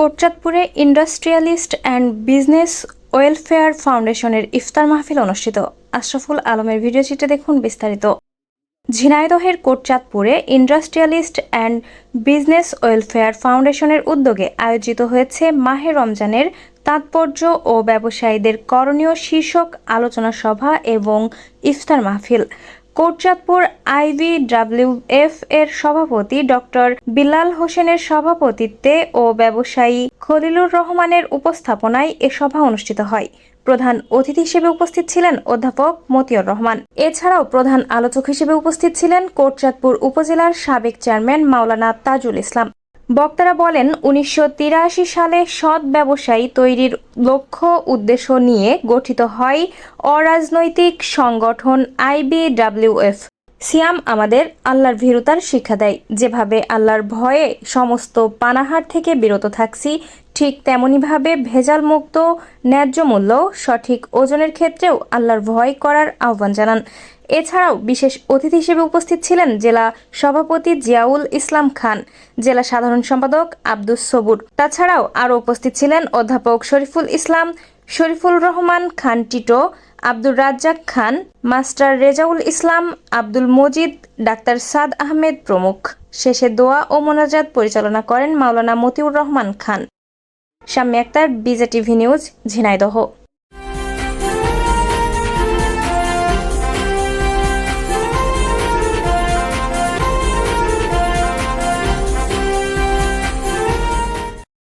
কোটচাঁদপুরে industrialist and business welfare ফাউন্ডেশনের ইফতার মাহফিল অনুষ্ঠিত। আশরাফুল আলমের ভিডিও চিত্রে দেখুন বিস্তারিত। ঝিনাইদহের কোটচাঁদপুরে ইন্ডাস্ট্রিয়ালিস্ট অ্যান্ড বিজনেস ওয়েলফেয়ার ফাউন্ডেশনের উদ্যোগে আয়োজিত হয়েছে মাহে রমজানের তাৎপর্য ও ব্যবসায়ীদের করণীয় শীর্ষক আলোচনা সভা এবং ইফতার মাহফিল। কোটচাঁদপুর আইবি ডাব্লিউ এফ এর সভাপতি ডক্টর বিলাল হোসেনের সভাপতিত্বে ও ব্যবসায়ী খলিলুর রহমানের উপস্থাপনায় এ সভা অনুষ্ঠিত হয়। প্রধান অতিথি হিসেবে উপস্থিত ছিলেন অধ্যাপক মতিউর রহমান। এছাড়াও প্রধান আলোচক হিসেবে উপস্থিত ছিলেন কোটচাঁদপুর উপজেলার সাবেক চেয়ারম্যান মাওলানা তাজুল ইসলাম। বক্তারা বলেন, উনিশশো তিরাশি সালে সৎ ব্যবসায়ী তৈরির লক্ষ্য উদ্দেশ্য নিয়ে গঠিত হয় অরাজনৈতিক সংগঠন আইবিডব্লিউএফ। সিয়াম আমাদের আল্লাহর ভীরুতার শিক্ষা দেয়। যেভাবে আল্লাহর ভয়ে সমস্ত পানাহার থেকে বিরত থাকছি, ঠিক তেমনিভাবে ভেজাল মুক্ত ন্যায্য মূল্য সঠিক ওজনের ক্ষেত্রেও আল্লাহর ভয় করার আহ্বান জানান। এছাড়াও বিশেষ অতিথি হিসেবে উপস্থিত ছিলেন জেলা সভাপতি জিয়াউল ইসলাম খান, জেলা সাধারণ সম্পাদক আব্দুস সবুর। তাছাড়াও আরও উপস্থিত ছিলেন অধ্যাপক শরীফুল ইসলাম, শরীফুল রহমান খান টিটো আব্দুর রাজ্জাক খান, মাস্টার রেজাউল ইসলাম, আব্দুল মজিদ, ডাক্তার সাদ আহমেদ প্রমুখ। শেষে দোয়া ও মোনাজাত পরিচালনা করেন মাওলানা মতিউর রহমান খান। শাম্মী আক্তার বিজে টিভি নিউজ, ঝিনাইদহ।